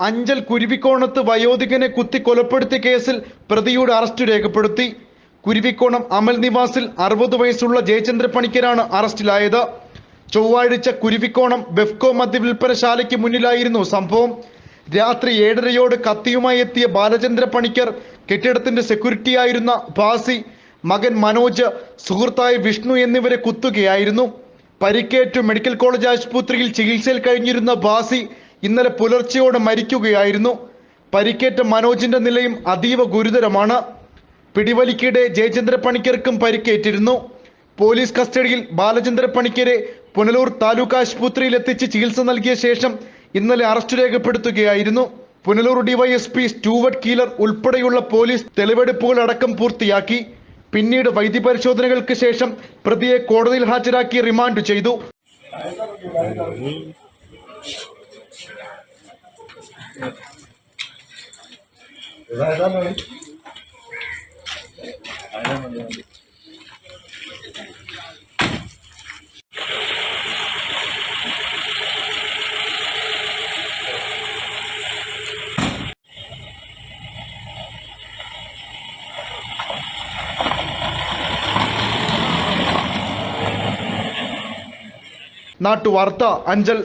അഞ്ചൽ കുരുവിക്കോണത്ത് വയോധികനെ കുത്തി കൊലപ്പെടുത്തിയ കേസിൽ പ്രതിയുടെ അറസ്റ്റ് രേഖപ്പെടുത്തി. കുരുവിക്കോണം അമൽ നിവാസിൽ അറുപത് വയസ്സുള്ള ജയചന്ദ്ര പണിക്കരാണ് അറസ്റ്റിലായത്. ചൊവ്വാഴ്ച കുരുവിക്കോണം ബെഫ്കോ മദ്യവിൽപ്പനശാലയ്ക്ക് മുന്നിലായിരുന്നു സംഭവം. രാത്രി ഏഴരയോട് കത്തിയുമായി എത്തിയ ബാലചന്ദ്ര പണിക്കർ കെട്ടിടത്തിന്റെ സെക്യൂരിറ്റിയായിരുന്ന ഭാസി മകൻ മനോജ് സുഹൃത്തായ വിഷ്ണു എന്നിവരെ കുത്തുകയായിരുന്നു. പരിക്കേറ്റു മെഡിക്കൽ കോളേജ് ആശുപത്രിയിൽ ചികിത്സയിൽ കഴിഞ്ഞിരുന്ന ഭാസി ഇന്നലെ പുലർച്ചെയോടെ മരിക്കുകയായിരുന്നു. പരിക്കേറ്റ മനോജിന്റെ നിലയും അതീവ ഗുരുതരമാണ്. പിടിവലിക്കിടെ ജയചന്ദ്ര പണിക്കർക്കും പരിക്കേറ്റിരുന്നു. പോലീസ് കസ്റ്റഡിയിൽ ബാലചന്ദ്ര പണിക്കരെ പുനലൂർ താലൂക്ക് ആശുപത്രിയിൽ എത്തിച്ച് ചികിത്സ നൽകിയ ശേഷം ഇന്നലെ അറസ്റ്റ് രേഖപ്പെടുത്തുകയായിരുന്നു. പുനലൂർ ഡിവൈഎസ്പി സ്റ്റൂവർട്ട് കീലർ ഉൾപ്പെടെയുള്ള പോലീസ് തെളിവെടുപ്പുകൾ അടക്കം പൂർത്തിയാക്കി. പിന്നീട് വൈദ്യപരിശോധനകൾക്ക് ശേഷം പ്രതിയെ കോടതിയിൽ ഹാജരാക്കി റിമാൻഡ് ചെയ്തു. നാട്ടുവാർത്ത അഞ്ചൽ